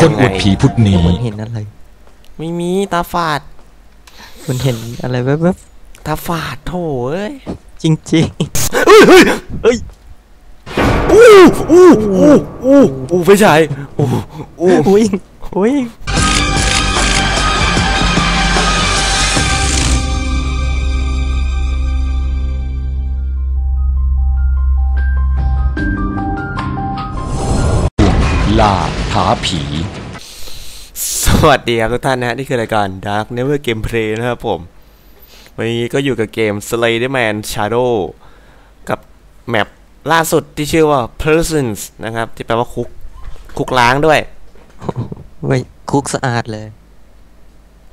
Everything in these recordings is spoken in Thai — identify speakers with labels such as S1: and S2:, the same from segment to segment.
S1: พูดผีพูดหนี
S2: มันเห็นอะไร
S3: ไม่มีตาฝาด
S2: มันเห็นอะไรแวบ
S3: ตาฝาดโถเอ้ย
S2: ๆจริง
S3: อู้อู้อู้อู้อู้ไฟฉายอู้อู้
S2: ๆวิ่งวิ่ง
S1: ล่า ท้าผี
S3: สวัสดีครับทุกท่านนะฮะนี่คือรายการ Dark Never Gameplay นะครับผม วันนี้ก็อยู่กับเกม Slenderman Shadow กับแมปล่าสุดที่ชื่อว่า Persons นะครับ ที่แปลว่าคุก คุกล้างด้วย
S2: ไว้คุกสะอาดเลย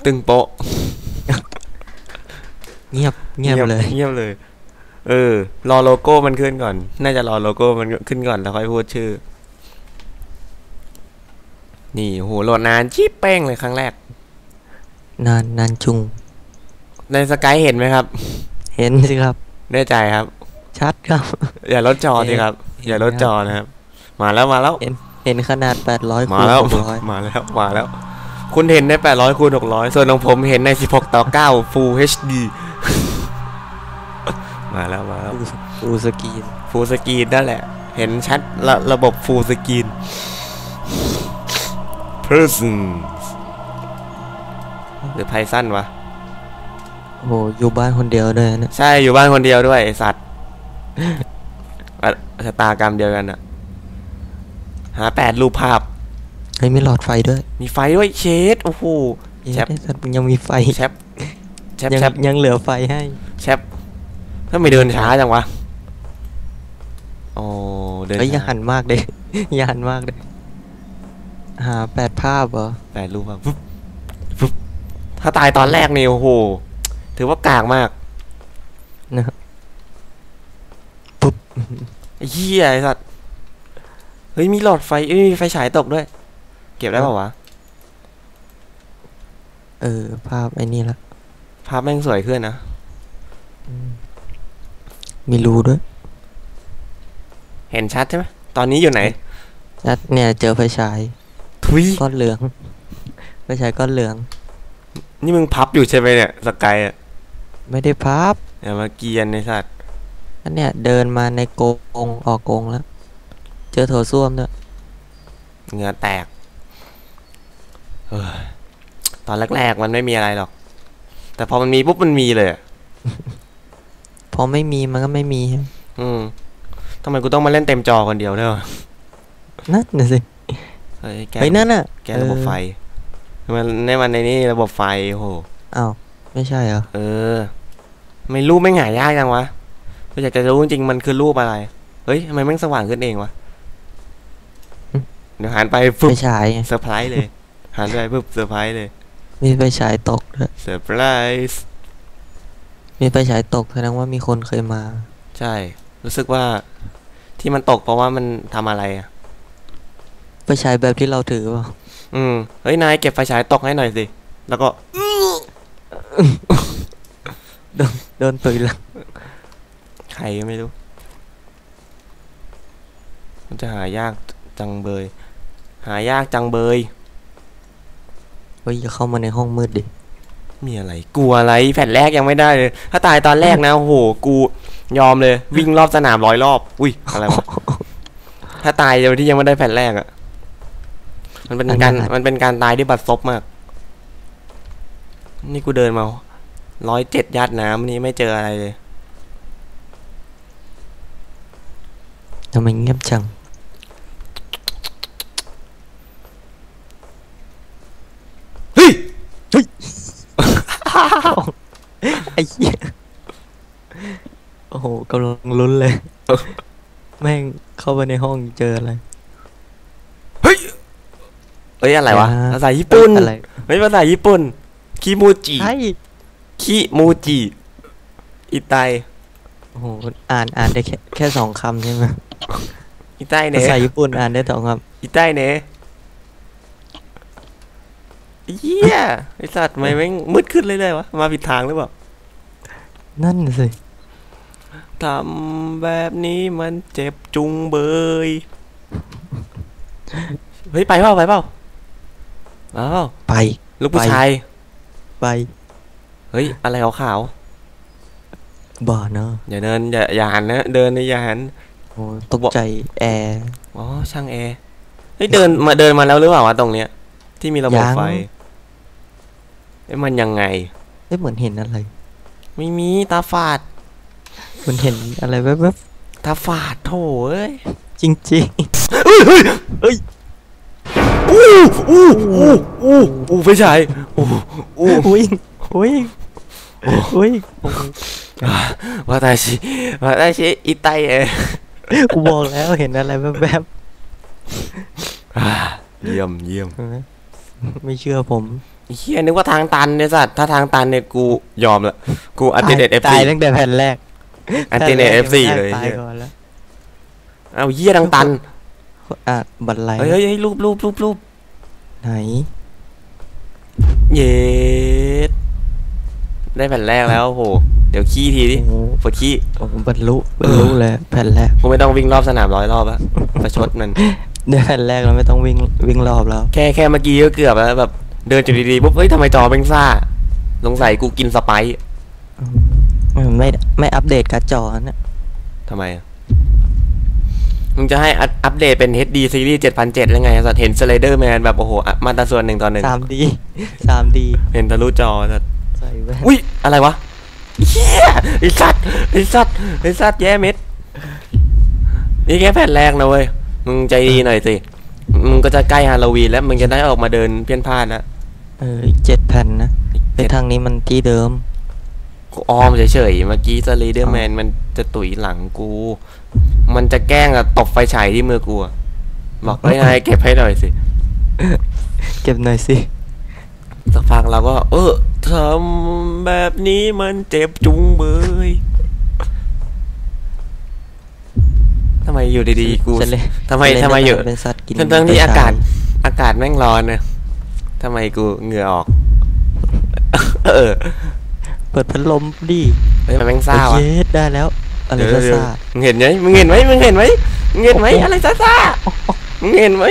S3: ตึงโป๊ะ
S2: เงียบเงียบเลย
S3: เงียบเลย เออ รอโลโก้มันขึ้นก่อน น่าจะรอโลโก้มันขึ้นก่อนแล้วค่อยพูดชื่อ นี่โหโหลดนานชีบแป้งเลยครั้งแรก
S2: นานนานจุง
S3: ในสกายเห็นไหมครับ
S2: เห็นสิครับ
S3: แน่ใจครับ
S2: ชัดครับ
S3: อย่าลดจอสิครับ
S2: เห็น
S3: อย่าลดจอนะครับ มาแล้วมาแล้ว
S2: เห็นเห็นขนาด 800คู
S3: มา
S2: ณ
S3: แล้ว
S2: 600
S3: มาแล้วมาแล้ว คุณเห็นใน 800คูณ600 ส่วนของผมเห็นใน 16 ต่อ 9 Full HD มาแล้วมาแล้ว
S2: ฟูสกรีน
S3: Full Screen นั่นแหละ เห็นชัดระระบบ Full Screen Person หรือไพสั้นวะ
S2: โอ้โหอยู่บ้านคนเดียวด้วยนะ
S3: ใช่อยู่บ้านคนเดียวด้วยไอ้สัตว์อะชะตากรรมเดียวกันอะหาแปดรูปภาพ
S2: เฮ้ยมีหลอดไฟด้วย
S3: มีไฟด้วยเชดโอ้โหแชป
S2: เอ๊ะแต่มันยังมีไฟ
S3: แชปแชป
S2: ยัง
S3: แชป
S2: ยังเหลือไฟให้
S3: แชปถ้าไม่เดินช้าจังวะโอ้เดิน
S2: เฮ้ยอย่า
S3: ช้า
S2: หันมากเลยอย่าหันมากเลย หาแปดภาพเหรอ
S3: แปดรูปภาพฟึบฟึบถ้าตายตอนแรกนี่โอ้โห ถือว่ากากมาก
S2: นะครับปุ๊บ
S3: ไอ้เหี้ยไอ้สัตว์ เฮ้ย มีหลอดไฟเอ้ยมีไฟฉายตกด้วย เก็บได้เปล่าวะ
S2: เออ ภาพไอ้นี่ละ
S3: ภาพแม่งสวยขึ้นนะ
S2: มีรูด้วย
S3: เห็นชัดใช่ไหม ตอนนี้อยู่ไหน
S2: ชัดเนี่ยเจอไฟฉาย
S3: ทุย
S2: ก้อนเหลืองไฟฉายก้อนเหลือง
S3: นี่มึงพับอยู่ใช่ไหมเนี่ยสกายอะ
S2: ไม่ได้พับ
S3: อย่ามาเกรียนในสัตว์
S2: อันเนี้ยเดินมาในกรงออกกรงแล้ว เจอโถส้วมด้วย
S3: เหงื่อแตกเฮ้ยตอนแรกๆมันไม่มีอะไรหรอก แต่พอมันมีปุ๊บมันมีเลยอะ
S2: พอไม่มีมันก็ไม่มีใช่ไหม
S3: อืมทำไมกูต้องมาเล่นเต็มจอคนเดียวด้วยวะ
S2: นั่นน่ะสิ
S3: เฮ้ย แก
S2: เฮ้ยนั่นน่ะ
S3: แกระบบไฟมันในมันในนี้ระบบไฟโอ้โห
S2: เอออ้าวไม่ใช่เหรอ
S3: เออ ไม่รูปไม่งหายากจังวะกูอยากจะรู้จริงๆมันคือรูปอะไร เฮ้ยทำไมแม่งสว่างขึ้นเองวะเดี๋ยวหันไปฟึ
S2: ไฟ
S3: บ
S2: ฉายไง
S3: เซอร์ไพรส์เลยหันไปปุ๊บเซอร์ไพรส์เลย
S2: มีไฟฉายตกด้วย
S3: เซอร์ไพรส์
S2: มีไฟฉายตกแสดงว่ามีคนเคยมา
S3: ใช่ รู้สึกว่าที่มันตกเพราะว่ามันทำอะไรอะ
S2: ไฟฉายแบบที่เราถือเปล่า
S3: อืมเฮ้ยนายเก็บไฟฉายตกให้หน่อยสิ แล้วก็
S2: โดนตุยหลัง
S3: ใครก็ไม่รู้ มันจะหายากจังเบย หายากจังเบย
S2: เฮ้ยอย่าเข้ามาในห้องมืดดิ
S3: มีอะไร กลัวอะไร แผ่นแรกยังไม่ได้เลย ถ้าตายตอนแรกนะโอ้โห กูยอมเลย วิ่งรอบสนามร้อยรอบ อุ้ยอะไรวะ ถ้าตายโดยที่ยังไม่ได้แผ่นแรกอะ มันเป็นการมันเป็นการตายที่บัดซบมาก นี่กูเดินมาร้อยเจ็ดยาดน้ำนี่ไม่เจออะไรเลย
S2: ทำไมเงียบจัง
S3: เฮ้ย
S2: ไอ้เหี้ย โอ้โหกำลังลุ้นเลย แม่งเข้าไปในห้องเจออะไร
S3: เฮ้ย เอ้ยอะไรวะ
S2: อ่า
S3: ภาษาญี่ปุ่น
S2: อะไร
S3: เฮ้ยภาษาญี่ปุ่นคิมูจิ
S2: ใช่
S3: คิมูจิอิไต
S2: โอ้โหอ่านอ่านได้แค่แค่สองคำใช่ไหม
S3: อิไตเน
S2: ภาษาญี่ปุ่นอ่านได้สองค
S3: อิไตเนเยี่ยไอสัตว์ทำไมแม่งมืดขึ้นเรื่อยๆวะมาผิดทางหรือเปล่าำ
S2: นั่นน่ะสิ
S3: ทำแบบนี้มันเจ็บจุงเบย เฮ้ย ไปเปล่าไปเปล่า อ้าว
S2: ไป
S3: ลูกผู้
S2: ไป
S3: ชาย
S2: ไป
S3: เฮ้ย อะไรขาว
S2: บ่าเนอะ
S3: ๆอย่าเดินอย่าอย่าหันนะเดินนี่อย่าหัน
S2: โอ้ตกใจแอร์
S3: อ๋อช่างแอร์เฮ้ยเดินมาเดินมาแล้วหรือเปล่าวะตรงเนี้ย ที่มีระบบ
S2: ยัง
S3: ไฟเอ้ยมันยังไง
S2: เอ้ยเหมือนเห็นอะไร
S3: ไม่มีตาฝาด
S2: เหมือนเห็นอะไรแวบ
S3: ตาฝาดโถเอ้ย
S2: ๆจริง
S3: อู้อู้อู้อู้อู้ไม่ใช่อู้อู้
S2: ๆวิ่งวิ่งวิ่ง
S3: ว่าแต่ชิว่าแต่ชิอีไตเอ
S2: กูบอกแล้วเห็นอะไรแวบ
S3: อ่าเยี่ยมเยี่ยม
S2: ไม่เชื่อผม
S3: เฮียนึกว่าทางตันเนี่ยสัตว์ถ้าทางตันเนี่ยกูยอมละกูอันติเนตเอฟซี
S2: ตายตั้งแต่แผ่นแรก
S3: อันติเนตเอฟซีเลย
S2: ตาย
S3: เหี้ย
S2: ก่อนแล้ว
S3: เอาเฮียทางตัน
S2: อะบันไล
S3: เฮ้ยเฮ้ยเฮ้ยรูปรูปรูปรูป
S2: ไหน
S3: เย็ดได้แผ่นแรกแล้วโอ้โหเดี๋ยวขี้ทีดิ
S2: โอ้โห
S3: ปวดขี้
S2: ผมบรรลุบรรลุเลยแผ่นแรก
S3: กูไม่ต้องวิ่งรอบสนามร้อยรอบอะประชดมัน
S2: ได้แผ่นแรกเราไม่ต้องวิ่งวิ่งรอบแล้ว
S3: แค่แค่เมื่อกี้ก็เกือบแล้วแบบ เดินจุดดีๆปุ๊บเฮ้ยทำไมจอเป็นซ่าสงสัยกูกินสไปซ์
S2: อืมไม่ไม่อัปเดตการ์ดจอนะ
S3: ทำไมอะ มึงจะให้อัปอัปเดตเป็น HD ซีรีส์7007แล้วไงสัตว์เห็นสไลเดอร์แมนแบบโอ้โหอะมาตราส่วนหนึ่งต่อหนึ่ง
S2: สามดีสามดี
S3: เห็นทะลุจอสัตว์
S2: ใส่แว่น
S3: อุ้ย อะไรวะเฮียไอสัตว์ไอสัตว์ไอสัตว์แย่เม็ดนี่แค่แผ่นแรกนะเว้ย มึงใจดีหน่อยสิ มึงก็จะใกล้ฮาโลวีนแล้ว มึงจะได้ออกมาเดินเพี้ยนพลาดแล้ว
S2: เอออีกเจ็ดแผ่นนะในทางนี้มันที่เดิม
S3: กูอ้อมเฉยๆเมื่อกี้สไลเดอร์แมนมันจะตุ๋ยหลังกู มันจะแกล้งอะตบไฟฉายที่มือกูอะบอกไม่นายเก็บให้หน่อยสิ
S2: เก็บหน่อยสิ
S3: สักพักเราก็ เออทำแบบนี้มันเจ็บจุงเบยทำไมอยู่ดีๆกู
S2: ฉันเลย
S3: ทำไม
S2: ฉันเลย
S3: ทำไมอยู่
S2: เป็นสัตว์กิน
S3: ทั้งทั้งๆที่
S2: ไฟฉ
S3: อากาศ อากาศแม่งร้อนนะทำไมกูเหงื่อออก เออ
S2: เปิดพัดลมดิ
S3: เฮ้ยมันแม่งซ่าวะ
S2: เย็ดได้แล้ว อะไร
S3: เดี๋ยว
S2: ก็
S3: เดี๋ยว
S2: ซ่า
S3: มึงเห็นไหมมึงเห็นไหมมึงเห็นไหมมึงเห็นไหมอะไรซ่าซ่ามึงเห็นไหม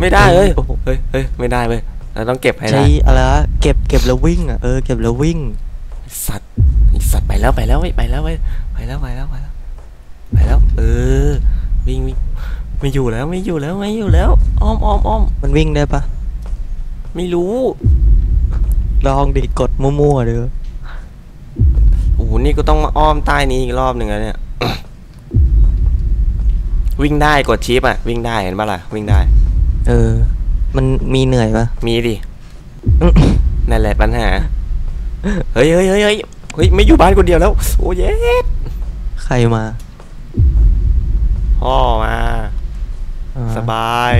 S3: ไม่ได้เฮ้ย
S2: โอ้โห
S3: เฮ้ยเฮ้ยไม่ได้เว้ยเราต้องเก็บให้
S2: ใช้
S3: ได้
S2: อะไรวะเก็บเก็บแล้ววิ่งอะเออเก็บแล้ววิ่ง
S3: สัตว์ไอ้สัตว์ไปแล้วไปแล้วเว้ยไปแล้วเว้ยไปแล้วไปแล้วไปแล้วไปแล้ว เออวิ่งวิ่งไม่อยู่แล้วไม่อยู่แล้วไม่อยู่แล้วอ้อมอ้อมอ้อม
S2: มันวิ่งได้ปะ
S3: ไม่รู้
S2: ลองดิกดมั่วๆเด้อ
S3: โอ้โหนี่ก็ต้องมาอ้อมใต้นี้อีกรอบหนึ่งแล้วเนี่ย วิ่งได้กดชิปอะวิ่งได้เห็นปะล่ะ วิ่งได้
S2: เออ มันมีเหนื่อยปะ
S3: มีดิ นั่นแหละปัญหา เฮ้ยเฮ้ยเฮ้ยเฮ้ยเฮ้ยไม่อยู่บ้านคนเดียวแล้ว โอ้เย็ด
S2: ใครมา
S3: พ่อมา
S2: อ่า
S3: สบาย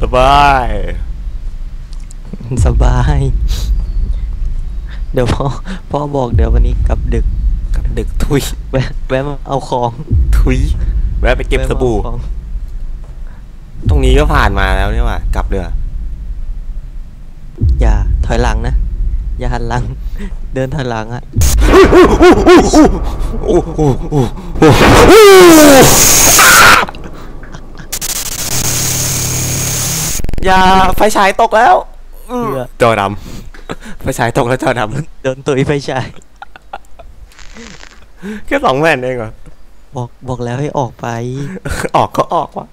S3: สบาย
S2: สบาย เดี๋ยวพ่อพ่อบอกเดี๋ยววันนี้กลับดึก
S3: กับดึกทุย
S2: แวะแวะมาเอาของ
S3: ทุยแวะไปเก็บสบู่
S2: แวะมาเอาของ
S3: ตรงนี้ก็ผ่านมาแล้วเนี่ยว่ะกลับเรือ
S2: อย่าถอยหลังนะ อย่าหันหลัง เดินถอยหลังอะ
S3: โอ้โหโอ้โหอย่าไฟฉายตกแล้ว
S2: เอือ
S3: จอดำไฟฉายตกแล้วจอด
S2: โดนตุยไฟฉายำ
S3: แค่สองแผ่นเองเหรอ
S2: บอกบอกแล้วให้ออกไป
S3: ออกก็ออกวะ